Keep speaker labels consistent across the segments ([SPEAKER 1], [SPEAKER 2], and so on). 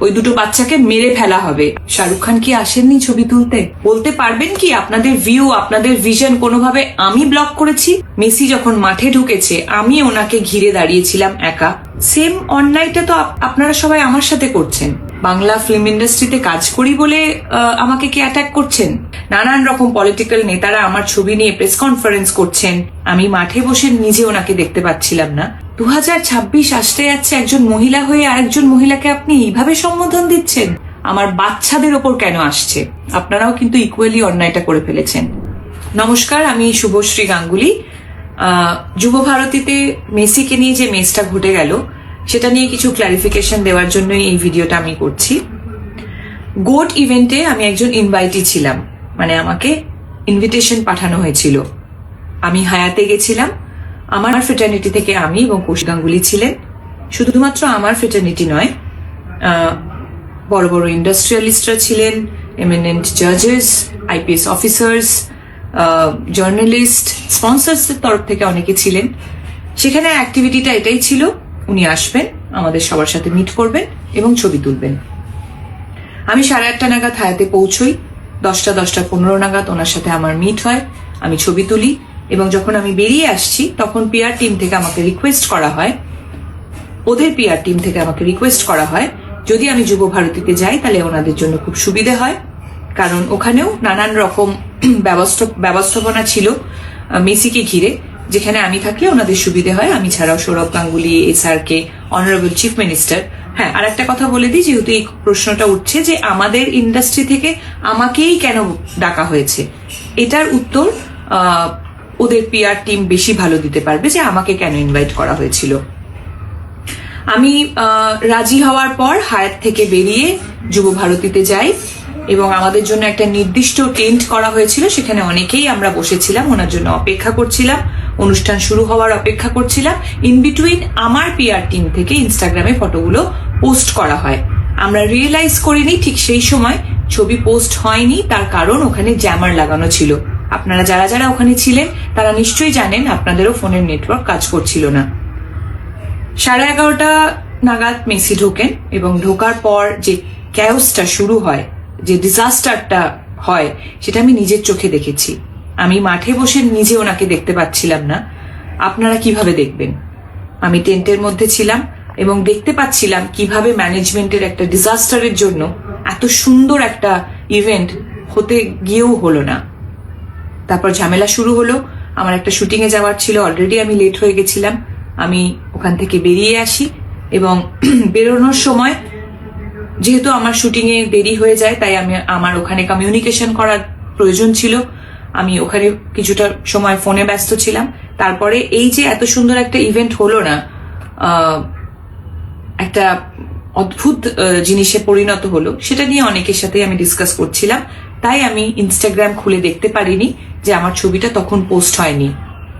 [SPEAKER 1] ওই দুটো বাচ্চাকে মেরে ফেলা হবে। শাহরুখ খান কি আসেননি ছবি তুলতে? বলতে পারবেন কি আপনাদের ভিউ আপনাদের ভিশন কোনোভাবে আমি ব্লক করেছি? মেসি যখন মাঠে ঢুকেছে, আমি ওনাকে ঘিরে দাঁড়িয়েছিলাম একা। সেম অন্যায়টা তো আপ- আপনারা সবাই আমার সাথে করছেন। বাংলা ফিল্ম ইন্ডাস্ট্রিতে কাজ করি বলে আমাকে কি অ্যাটাক করছেন? নানান রকম পলিটিক্যাল নেতারা আমার ছবি নিয়ে প্রেস কনফারেন্স করছেন। আমি মাঠে বসে নিজে ওনাকে দেখতে পাচ্ছিলাম না। দু ছাব্বিশ আসতে যাচ্ছে একজন মহিলা হয়ে আরেকজন মহিলাকে আপনি এইভাবে সম্বোধন দিচ্ছেন? আমার বাচ্চাদের ওপর কেন আসছে? আপনারাও কিন্তু ইকুয়ালি অন্যায়টা করে ফেলেছেন। নমস্কার, আমি শুভশ্রী গাঙ্গুলি। যুব ভারতীতে মেসিকে নিয়ে যে মেসটা ঘটে গেল, সেটা নিয়ে কিছু ক্লারিফিকেশন দেওয়ার জন্যই এই ভিডিওটা আমি করছি। গোট ইভেন্টে আমি একজন ইনভাইটি ছিলাম। মানে আমাকে ইনভিটেশন পাঠানো হয়েছিল। আমি হায়াতে গেছিলাম। আমার ফ্রেটার্নিটি থেকে আমি এবং কোশ গাঙ্গুলি ছিলেন। শুধুমাত্র আমার ফ্রেটার্নিটি নয় বড় বড় ইন্ডাস্ট্রিয়ালিস্টরা ছিলেন এমিনেন্ট জাজেস আইপিএস অফিসার্স জার্নালিস্ট স্পন্সার্সদের তরফ থেকে অনেকে ছিলেন। সেখানে অ্যাক্টিভিটিটা এটাই ছিল, উনি আসবেন, আমাদের সবার সাথে মিট করবেন এবং ছবি তুলবেন। আমি সাড়ে আটটা নাগাদ হায়াতে পৌঁছই, দশটা দশটা পনেরো নাগাদ ওনার সাথে আমার মিট হয়, আমি ছবি তুলি এবং যখন আমি বেরিয়ে আসছি, তখন পিআর টিম থেকে আমাকে রিকোয়েস্ট করা হয়। ওদের পিআর টিম থেকে আমাকে রিকোয়েস্ট করা হয়, যদি আমি যুব ভারতীতে যাই, তাহলে ওনাদের জন্য খুব সুবিধে হয়। কারণ ওখানেও নানান রকম ব্যবস্থা- ব্যবস্থাপনা ছিল মেসিকে ঘিরে, যেখানে আমি থাকলে ওনাদের সুবিধে হয়। আমি ছাড়াও Sourav Ganguly, S R K honourable chief minister হ্যাঁ আর একটা কথা বলে দিই, যেহেতু এই প্রশ্নটা উঠছে যে আমাদের ইন্ডাস্ট্রি থেকে আমাকেই কেন ডাকা হয়েছে, এটার উত্তর ওদের পিআর টিম বেশি ভালো দিতে পারবে যে আমাকে কেন ইনভাইট করা হয়েছিল। আমি রাজি হওয়ার পর হায়াত থেকে বেরিয়ে যুব ভারতীতে যাই এবং আমাদের জন্য একটা নির্দিষ্ট টেন্ট করা হয়েছিল। সেখানে অনেকেই আমরা বসেছিলাম, ওনার জন্য অপেক্ষা করছিলাম, অনুষ্ঠান শুরু হওয়ার অপেক্ষা করছিলাম। ইন বিটুইন আমার পিআর টিম থেকে ইনস্টাগ্রামে ফটোগুলো পোস্ট করা হয়। আমরা রিয়েলাইজ করিনি ঠিক সেই সময়, ছবি পোস্ট হয়নি, তার কারণ ওখানে জ্যামার লাগানো ছিল। আপনারা যারা যারা ওখানে ছিলেন, তারা নিশ্চয়ই জানেন আপনাদেরও ফোনের নেটওয়ার্ক কাজ করছিল না। সাড়ে এগারোটা নাগাদ মেসি ঢোকেন এবং ঢোকার পর যে ক্যাওসটা শুরু হয়, যে ডিজাস্টারটা হয়, সেটা আমি নিজের চোখে দেখেছি। আমি মাঠে বসে নিজে ওনাকে দেখতে পাচ্ছিলাম না। আপনারা কীভাবে দেখবেন? আমি টেন্টের মধ্যে ছিলাম এবং দেখতে পাচ্ছিলাম কীভাবে ম্যানেজমেন্টের একটা ডিজাস্টারের জন্য এত সুন্দর একটা ইভেন্ট হতে গিয়েও হলো না। তারপর ঝামেলা শুরু হলো। আমার একটা শুটিং এ যাওয়ার ছিল অলরেডি আমি লেট হয়ে গেছিলাম। আমি ওখান থেকে বেরিয়ে আসি এবং বেরোনোর সময় যেহেতু আমার শুটিং এ দেরি হয়ে যায়, তাই আমি আমার ওখানে কমিউনিকেশন করার প্রয়োজন ছিল। আমি ওখানে কিছুটা সময় ফোনে ব্যস্ত ছিলাম। তারপরে এই যে এত সুন্দর একটা ইভেন্ট হলো না একটা অদ্ভুত জিনিসে পরিণত হলো, সেটা নিয়ে অনেকের সাথে আমি ডিসকাস করছিলাম। তাই আমি ইনস্টাগ্রাম খুলে দেখতে পারিনি যে আমার ছবিটা তখন পোস্ট হয়নি।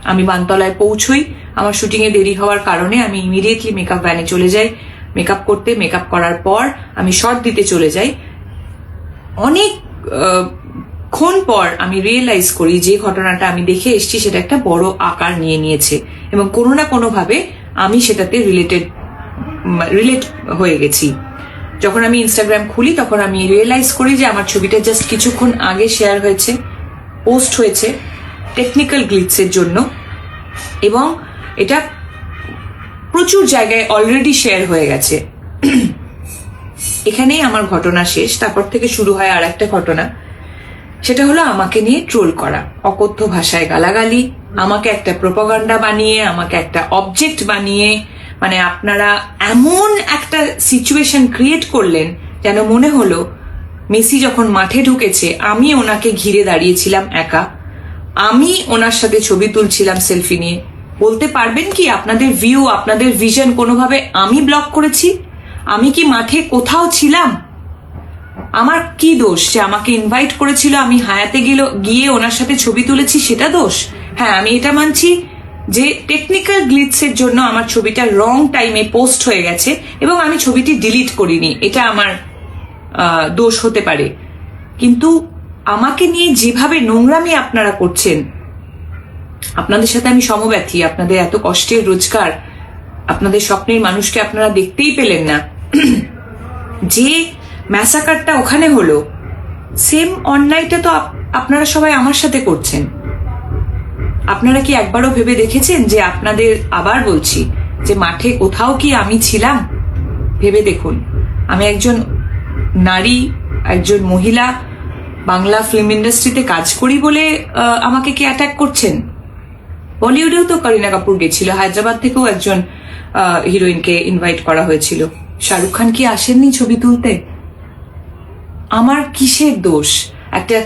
[SPEAKER 1] আমি বানতলায় পৌঁছই, আমার শুটিং এ দেরি হওয়ার কারণে আমি ইমিডিয়েটলি মেকআপ ভ্যানে চলে যাই। মেকআপ করতে মেকআপ করার পর আমি শর্ট দিতে চলে যাই। অনেক ক্ষণ পর আমি রিয়েলাইজ করি যে ঘটনাটা আমি দেখে এসেছি, সেটা একটা বড় আকার নিয়ে নিয়েছে। এবং কোনো না কোনোভাবে আমি সেটাতে রিলেটেড রিলেট হয়ে গেছি। যখন আমি ইনস্টাগ্রাম খুলি, তখন আমি রিয়েলাইজ করি যে আমার ছবিটা জাস্ট কিছুক্ষণ আগে শেয়ার হয়েছে পোস্ট হয়েছে টেকনিক্যাল গ্লিটসের জন্য। এবং এটা প্রচুর জায়গায় অলরেডি শেয়ার হয়ে গেছে। এখানেই আমার ঘটনা শেষ। তারপর থেকে শুরু হয় আর একটা ঘটনা। সেটা হলো আমাকে নিয়ে ট্রোল করা। অকথ্য ভাষায় গালাগালি, আমাকে একটা প্রোপাগান্ডা বানিয়ে, আমাকে একটা অবজেক্ট বানিয়ে মানে আপনারা এমন একটা সিচুয়েশন ক্রিয়েট করলেন, যেন মনে হলো, মেসি যখন মাঠে ঢুকেছে, আমি ওনাকে ঘিরে দাঁড়িয়েছিলাম একা। আমি ওনার সাথে ছবি তুলছিলাম সেলফি নিয়ে। বলতে পারবেন কি, আপনাদের ভিউ আপনাদের ভিশন কোনোভাবে আমি ব্লক করেছি? আমি কি মাঠে কোথাও ছিলাম? আমার কি দোষ যে আমাকে ইনভাইট করেছিল, আমি হায়াতে গেল, গিয়ে ওনার সাথে ছবি তুলেছি, সেটা দোষ? হ্যাঁ আমি এটা মানছি। যে টেকনিক্যাল গ্লিটসের জন্য আমার ছবিটা রং টাইমে পোস্ট হয়ে গেছে এবং আমি ছবিটি ডিলিট করিনি। এটা আমার দোষ হতে পারে। কিন্তু আমাকে নিয়ে যেভাবে নোংরামি আপনারা করছেন, আপনাদের সাথে আমি সমব্যথী। আপনাদের এত কষ্টের রোজগার, আপনাদের স্বপ্নের মানুষকে আপনারা দেখতেই পেলেন না। যে ম্যাসাকারটা ওখানে হলো সেম অন্যায়টা তো আপ- আপনারা সবাই আমার সাথে করছেন। আপনারা কি একবারও ভেবে দেখেছেন যে আপনাদের আবার বলছি যে মাঠে কোথাও কি আমি ছিলাম? ভেবে দেখুন। আমি একজন নারী, একজন মহিলা, বাংলা ফিল্ম ইন্ডাস্ট্রিতে কাজ করি বলে আমাকে কি অ্যাটাক করছেন? বলিউডেও তো করিনা কাপুর গেছিল, হায়দ্রাবাদ থেকেও একজন হিরোইনকে ইনভাইট করা হয়েছিল। শাহরুখ খান কি আসেননি ছবি তুলতে? আমার কিসের দোষ? একটা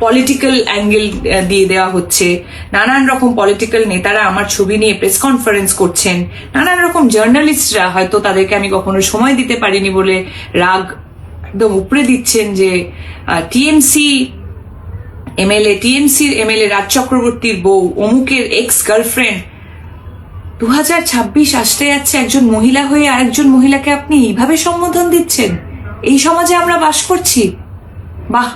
[SPEAKER 1] পলিটিক্যাল অ্যাঙ্গেল দিয়ে দেওয়া হচ্ছে। নানান রকম পলিটিক্যাল নেতারা আমার ছবি নিয়ে প্রেস কনফারেন্স করছেন। নানান রকম জার্নালিস্টরা হয়তো তাদেরকে আমি কখনো সময় দিতে পারিনি বলে রাগ একদম উপরে দিচ্ছেন যে টিএমসি এমএলএ টিএমসির এমএলএ রাজ চক্রবর্তীর বউ অমুকের এক্স গার্লফ্রেন্ড দু হাজার ছাব্বিশ আসতে যাচ্ছে একজন মহিলা হয়ে আরেকজন মহিলাকে আপনি এইভাবে সম্বোধন দিচ্ছেন? এই সমাজে আমরা বাস করছি। বাহ!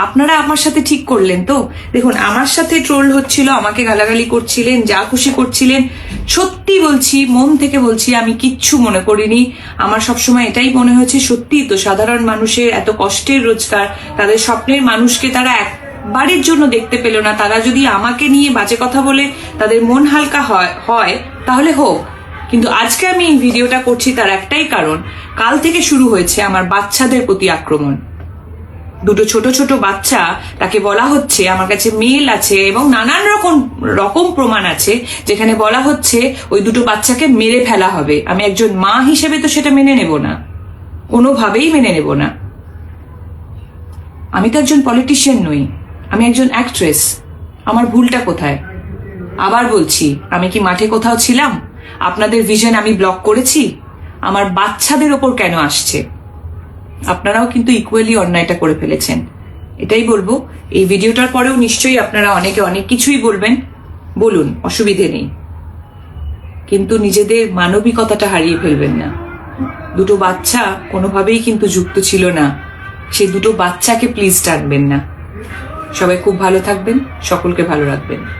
[SPEAKER 1] আপনারা আমার সাথে ঠিক করলেন তো? দেখুন, আমার সাথে ট্রোল হচ্ছিল, আমাকে গালাগালি করছিলেন, যা খুশি করছিলেন। সত্যি বলছি, মন থেকে বলছি, আমি কিচ্ছু মনে করিনি। আমার সবসময় এটাই মনে হয়েছে, সত্যি তো সাধারণ মানুষের এত কষ্টের রোজগার, তাদের স্বপ্নের মানুষকে তারা একবারের জন্য দেখতে পেল না। তারা যদি আমাকে নিয়ে বাজে কথা বলে, তাদের মন হালকা হয় হয়, তাহলে হোক। কিন্তু আজকে আমি এই ভিডিওটা করছি তার একটাই কারণ, কাল থেকে শুরু হয়েছে আমার বাচ্চাদের প্রতি আক্রমণ। দুটো ছোট ছোট বাচ্চা, তাকে বলা হচ্ছে, আমার কাছে মেল আছে এবং নানান রকম রকম প্রমাণ আছে, যেখানে বলা হচ্ছে ওই দুটো বাচ্চাকে মেরে ফেলা হবে। আমি একজন মা হিসেবে তো সেটা মেনে নেব না। কোনোভাবেই মেনে নেব না। আমি তো একজন পলিটিশিয়ান নই। আমি একজন অ্যাক্ট্রেস আমার ভুলটা কোথায়? আবার বলছি, আমি কি মাঠে কোথাও ছিলাম? আপনাদের ভিশন আমি ব্লক করেছি? আমার বাচ্চাদের ওপর কেন আসছে? আপনারাও কিন্তু ইকুয়ালি অন্যায়টা করে ফেলেছেন। এটাই বলব, এই ভিডিওটার পরেও নিশ্চয়ই আপনারা অনেকে অনেক কিছুই বলবেন। বলুন, অসুবিধে নেই। কিন্তু নিজেদের মানবিকতাটা হারিয়ে ফেলবেন না। দুটো বাচ্চা কোনোভাবেই কিন্তু যুক্ত ছিল না। সেই দুটো বাচ্চাকে প্লিজ টানবেন না। সবাই খুব ভালো থাকবেন, সকলকে ভালো রাখবেন।